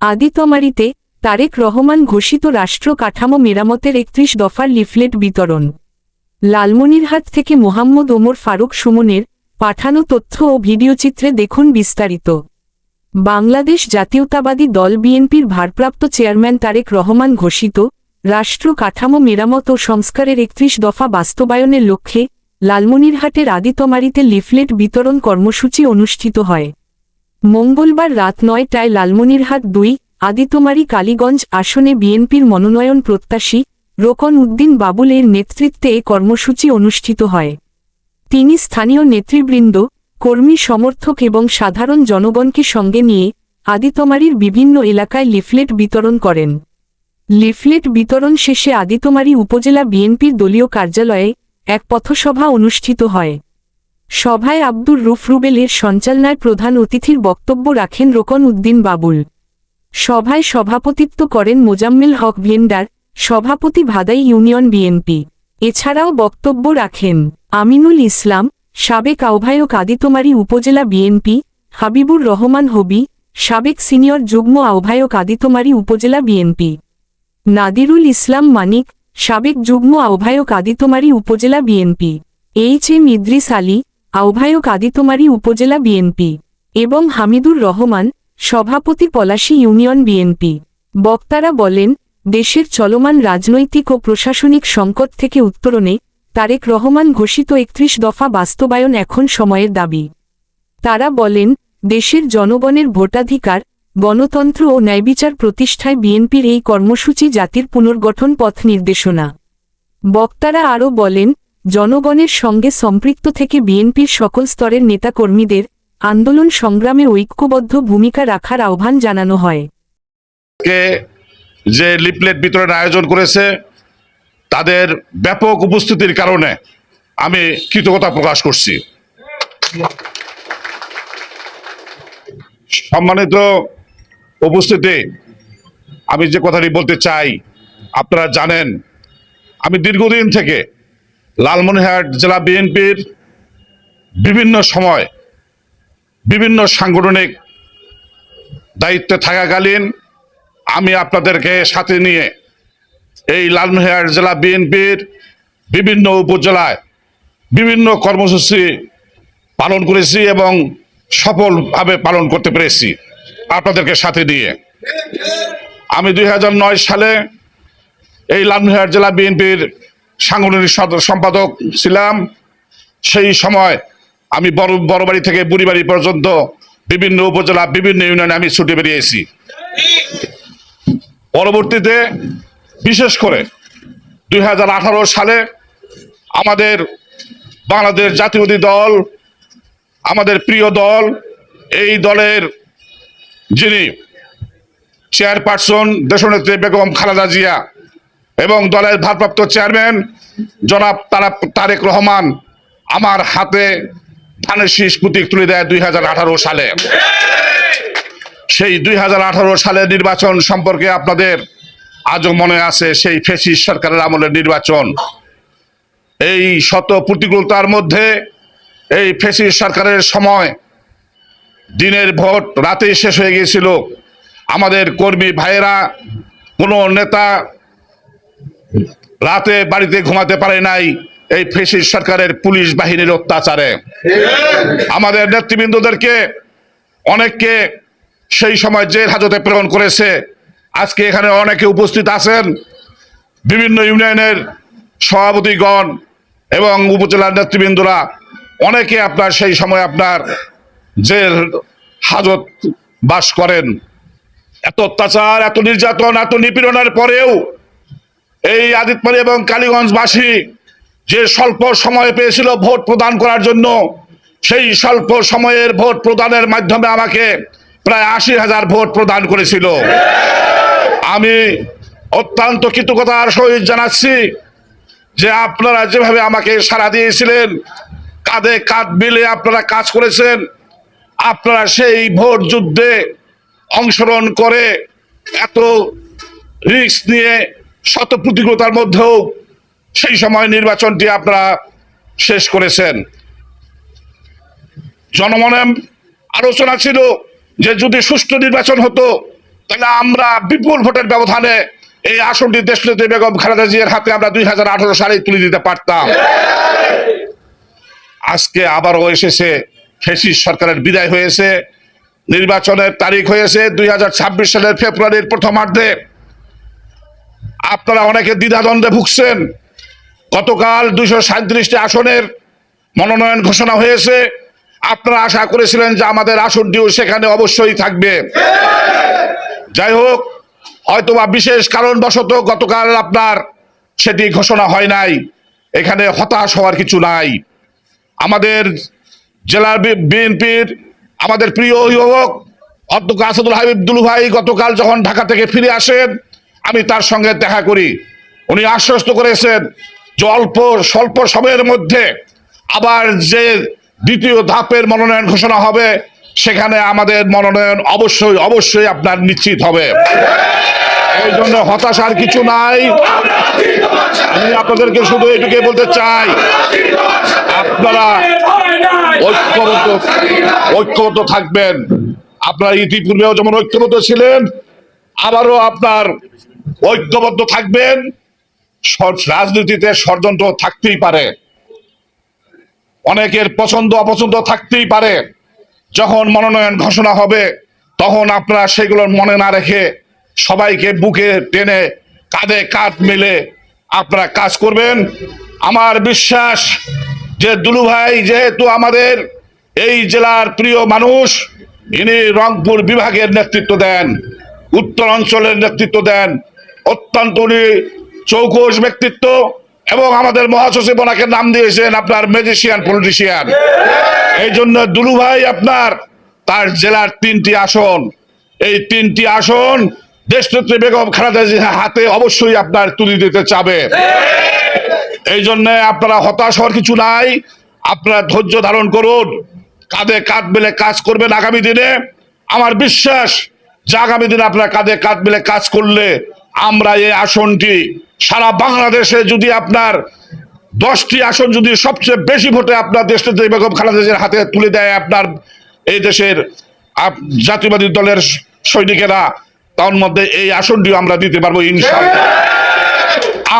আদিতমারিতে তারেক রহমান ঘোষিত রাষ্ট্র কাঠামো মেরামতের একত্রিশ দফার লিফলেট বিতরণ। লালমনিরহাট থেকে মোহাম্মদ ওমর ফারুক সুমনের পাঠানো তথ্য ও ভিডিওচিত্রে দেখুন বিস্তারিত। বাংলাদেশ জাতীয়তাবাদী দল বিএনপির ভারপ্রাপ্ত চেয়ারম্যান তারেক রহমান ঘোষিত রাষ্ট্র কাঠামো মেরামত ও সংস্কারের একত্রিশ দফা বাস্তবায়নের লক্ষ্যে লালমনিরহাটের আদিতমারিতে লিফলেট বিতরণ কর্মসূচি অনুষ্ঠিত হয়। মঙ্গলবার রাত নয়টায় লালমনিরহাট দুই আদিতমারি কালীগঞ্জ আসনে বিএনপির মনোনয়ন প্রত্যাশী রোকন উদ্দিন বাবুলের নেতৃত্বে কর্মসূচি অনুষ্ঠিত হয়। তিনি স্থানীয় নেতৃবৃন্দ, কর্মী সমর্থক এবং সাধারণ জনগণকে সঙ্গে নিয়ে আদিতমারির বিভিন্ন এলাকায় লিফলেট বিতরণ করেন। লিফলেট বিতরণ শেষে আদিতমারি উপজেলা বিএনপির দলীয় কার্যালয়ে এক পথসভা অনুষ্ঠিত হয়। সভায় আব্দুর রুফ রুবেলের সঞ্চালনায় প্রধান অতিথির বক্তব্য রাখেন রোকন উদ্দিন বাবুল। সভায় সভাপতিত্ব করেন মোজাম্মেল হক ভেন্ডার, সভাপতি ভাদাই ইউনিয়ন বিএনপি। এছাড়াও বক্তব্য রাখেন আমিনুল ইসলাম, সাবেক আহ্বায়ক আদিতমারি উপজেলা বিএনপি, হাবিবুর রহমান হবি, সাবেক সিনিয়র যুগ্ম আহ্বায়ক আদিতমারি উপজেলা বিএনপি। নাদিরুল ইসলাম মানিক, সাবেক যুগ্ম আহ্বায়ক আদিতমারি উপজেলা BNP. H M Idris Ali আহ্বায়ক আদিতমারি উপজেলা বিএনপি এবং হামিদুর রহমান, সভাপতি পলাশী ইউনিয়ন বিএনপি। বক্তারা বলেন, দেশের চলমান রাজনৈতিক ও প্রশাসনিক সংকট থেকে উত্তরণে তারেক রহমান ঘোষিত একত্রিশ দফা বাস্তবায়ন এখন সময়ের দাবি। তারা বলেন, দেশের জনগণের ভোটাধিকার, গণতন্ত্র ও ন্যায়বিচার প্রতিষ্ঠায় বিএনপির এই কর্মসূচি জাতির পুনর্গঠন পথ নির্দেশনা। বক্তারা আরও বলেন জনগণের সঙ্গে সম্পৃক্ত থেকে বিএনপির সকল স্তরের নেতাকর্মীদের আন্দোলন সংগ্রামে ঐক্যবদ্ধ ভূমিকা রাখার আহ্বান জানানো হয়। যে লিপলেট বিতরণের আয়োজন করেছে, তাদের ব্যাপক উপস্থিতির কারণে আমি কৃতজ্ঞতা প্রকাশ করছি। সম্মানিত উপস্থিতি, আমি যে কথাটি বলতে চাই, আপনারা জানেন, আমি দীর্ঘদিন থেকে লালমনিরহাট জেলা বিএনপির বিভিন্ন সময় বিভিন্ন সাংগঠনিক দায়িত্বে থাকাকালীন আমি আপনাদেরকে সাথে নিয়ে এই লালমনিরহাট জেলা বিএনপির বিভিন্ন উপজেলায় বিভিন্ন কর্মসূচি পালন করেছি এবং সফলভাবে পালন করতে পেরেছি আপনাদেরকে সাথে নিয়ে। আমি দুই হাজার নয় সালে এই লালমনিরহাট জেলা বিএনপির সাংগঠনিক সম্পাদক ছিলাম। সেই সময় আমি বড় বড় বাড়ি থেকে বুড়ি বাড়ি পর্যন্ত বিভিন্ন উপজেলা, বিভিন্ন ইউনিয়নে আমি ছুটে বেরিয়েছি পরবর্তীতে বিশেষ করে দুই হাজার আঠারো সালে আমাদের বাংলাদেশ জাতীয়বাদী দল, আমাদের প্রিয় দল, এই দলের যিনি চেয়ারপারসন দেশনেত্রী বেগম খালেদা জিয়া এবং দলের ভারপ্রাপ্ত চেয়ারম্যান জনাব তারা তারেক রহমান আমার হাতে ধানের শীষ প্রতীক তুলে দেয় দুই হাজার আঠারো সালে। সেই দুই সালের নির্বাচন সম্পর্কে আপনাদের আজও মনে আছে সেই ফেসিস সরকারের আমলের নির্বাচন। এই শত প্রতিকূলতার মধ্যে এই ফেসিস সরকারের সময় দিনের ভোট রাতেই শেষ হয়ে গিয়েছিল। আমাদের কর্মী ভাইয়েরা, কোনো নেতা রাতে বাড়িতে ঘুমাতে পারে নাই এই ফেসিস সরকারের পুলিশ বাহিনীর অত্যাচারে। আমাদের নেতৃবৃন্দদেরকে অনেককে সেই সময় জেল হাজতে প্রেরণ করেছে। আজকে এখানে অনেকে উপস্থিত আছেন। বিভিন্ন ইউনিয়নের সভাপতিগণ এবং উপজেলার নেতৃবৃন্দরা, অনেকে আপনার সেই সময় আপনার জেল হাজত বাস করেন। এত অত্যাচার, এত নির্যাতন, এত নিপীড়নের পরেও এই আদিতমারি এবং কালীগঞ্জবাসী যে স্বল্প সময় পেয়েছিল ভোট প্রদান করার জন্য, সেই স্বল্প সময়ের ভোট প্রদানের মাধ্যমে আমাকে প্রায় আশি হাজার ভোট প্রদান করেছিল। আমি অত্যন্ত কৃতজ্ঞতার সহিত জানাচ্ছি যে আপনারা যেভাবে আমাকে সাড়া দিয়েছিলেন, কাঁধে কাঁধ মিলে আপনারা কাজ করেছেন, আপনারা সেই ভোট যুদ্ধে অংশগ্রহণ করে এত রিস্ক নিয়ে শত প্রতিকূলতার মধ্যেও সেই সময় নির্বাচনটি আপনারা শেষ করেছেন। জনমনে আলোচনা ছিল যে যদি সুষ্ঠু নির্বাচন হতো, তাহলে আমরা বিপুল ভোটের ব্যবধানে এই আসনটি দেশনেত্রী বেগম খালেদা জিয়ার হাতে আমরা দুই হাজার আঠারো সালে তুলে দিতে পারতাম। আজকে আবারও এসেছে, ফেসিস সরকারের বিদায় হয়েছে, নির্বাচনের তারিখ হয়েছে দুই হাজার ছাব্বিশ সালের ফেব্রুয়ারির প্রথমার্ধে। আপনারা অনেকে দ্বিধাদ্বন্দ্বে ভুগছেন। গতকাল দুইশো সাঁত্রিশটি আসনের মনোনয়ন ঘোষণা হয়েছে। আপনারা আশা করেছিলেন যে আমাদের আসনটিও সেখানে অবশ্যই থাকবে। যাই হোক, হয়তোবা বিশেষ কারণবশত গতকাল আপনার সেটি ঘোষণা হয় নাই। এখানে হতাশ হওয়ার কিছু নাই। আমাদের জেলার বিএনপির আমাদের প্রিয় অভিভাবক অধ্যক্ষ আসাদুল হাবিব দুলু ভাই গতকাল যখন ঢাকা থেকে ফিরে আসেন আমি তার সঙ্গে দেখা করি। উনি আশ্বস্ত করেছেন যে অল্প, স্বল্প সময়ের মধ্যে আবার যে দ্বিতীয় ধাপের মনোনয়ন ঘোষণা হবে, সেখানে আমাদের মনোনয়ন অবশ্যই অবশ্যই আপনার নিশ্চিত হবে। এই জন্য হতাশার কিছু নাই। আমি আপনাদেরকে শুধু এটুকুই বলতে চাই, আপনারা ঐক্যবদ্ধ ঐক্যবদ্ধ থাকবেন। আপনারা ইতিপূর্বেও যেমন ঐক্যবদ্ধ ছিলেন, আবারও আপনার ঐক্যবদ্ধ থাকবেন। রাজনীতিতে ষড়যন্ত্র থাকতেই পারে। অনেকের পছন্দ, অপছন্দ থাকতেই পারে। যখন মনোনয়ন ঘোষণা হবে, তখন আপনারা সেগুলো মনে না রেখে সবাইকে বুকে টেনে কাঁধে কাঁধ মিলে আপনারা কাজ করবেন। আমার বিশ্বাস যে দুলু ভাই যেহেতু আমাদের এই জেলার প্রিয় মানুষ, ইনি রংপুর বিভাগের নেতৃত্ব দেন উত্তর অঞ্চলের নেতৃত্ব দেন অত্যন্ত উনি চৌকস ব্যক্তিত্ব এবং আমাদের মহাসচিব ওনাকে নাম দিয়েছেন আপনার ম্যাজিশিয়ান পলিটিশিয়ান এই জন্য দুলু ভাই আপনার তার জেলার তিনটি আসন। এই তিনটি আসন দেশনেত্রী বেগম খালেদা জিয়ার হাতে অবশ্যই আপনার তুলে দিতে চাবে। এই জন্য আপনারা হতাশ হওয়ার কিছু নাই। আপনারা ধৈর্য ধারণ করুন। কাঁধে কাঁধ মিলে কাজ করবেন আগামী দিনে। আমার বিশ্বাস যে আগামী দিনে আপনারা কাঁধে কাঁধ মিলে কাজ করলে আমরা এই আসনটি সারা বাংলাদেশে যদি আপনার দশটি আসন যদি সবচেয়ে বেশি ভোটে আপনার দেশনেত্রী বেগম খালেদা জিয়ার হাতে তুলে দেয় আপনার এই দেশের জাতীয়বাদী দলের সৈনিকেরা, তার মধ্যে এই আসনটিও আমরা দিতে পারব ইনশাআল্লাহ।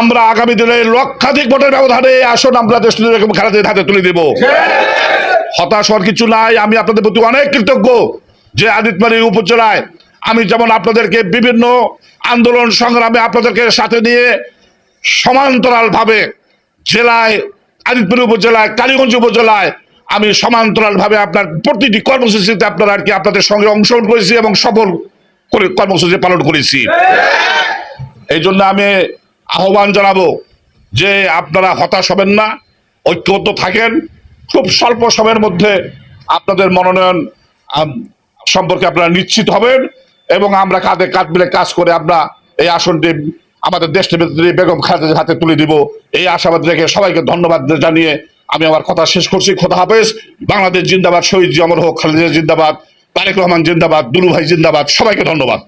আমরা আগামী দিনে লক্ষাধিক ভোটের ব্যবধানে এই আসন আমরা দেশনেত্রী বেগম খালেদা জিয়ার হাতে তুলে দেব। হতাশ হওয়ার কিছু নাই, আমি আপনাদের প্রতি অনেক কৃতজ্ঞ যে আদিতবাড়ি উপজেলায় আমি যেমন আপনাদেরকে বিভিন্ন আন্দোলন সংগ্রামে আপনাদেরকে সাথে নিয়ে সমান্তরাল ভাবে জেলায়, আদিতপুর উপজেলায়, কালীগঞ্জ উপজেলায় আমি সমান্তরাল ভাবে আপনার প্রতিটি কর্মসূচিতে আপনার আর কি আপনাদের সঙ্গে অংশগ্রহণ করেছি এবং সফল করে কর্মসূচি পালন করেছি। এই জন্য আমি আহ্বান জানাব যে আপনারা হতাশ হবেন না, ঐক্যবদ্ধ থাকেন, খুব স্বল্প সময়ের মধ্যে আপনাদের মনোনয়ন সম্পর্কে আপনারা নিশ্চিত হবেন। এবং আমরা কাঁধে কাঁধ মিলে কাজ করে আমরা এই আসনটি আমাদের দেশ নেত্রী বেগম খালেদের হাতে তুলে দিব। এই আশাবাদ রেখে সবাইকে ধন্যবাদ জানিয়ে আমি আমার কথা শেষ করছি। খোদা হাফেজ। বাংলাদেশ জিন্দাবাদ, শহীদ জমর হোক খালেদা জিন্দাবাদ, তারেক রহমান জিন্দাবাদ দুলু ভাই জিন্দাবাদ। সবাইকে ধন্যবাদ।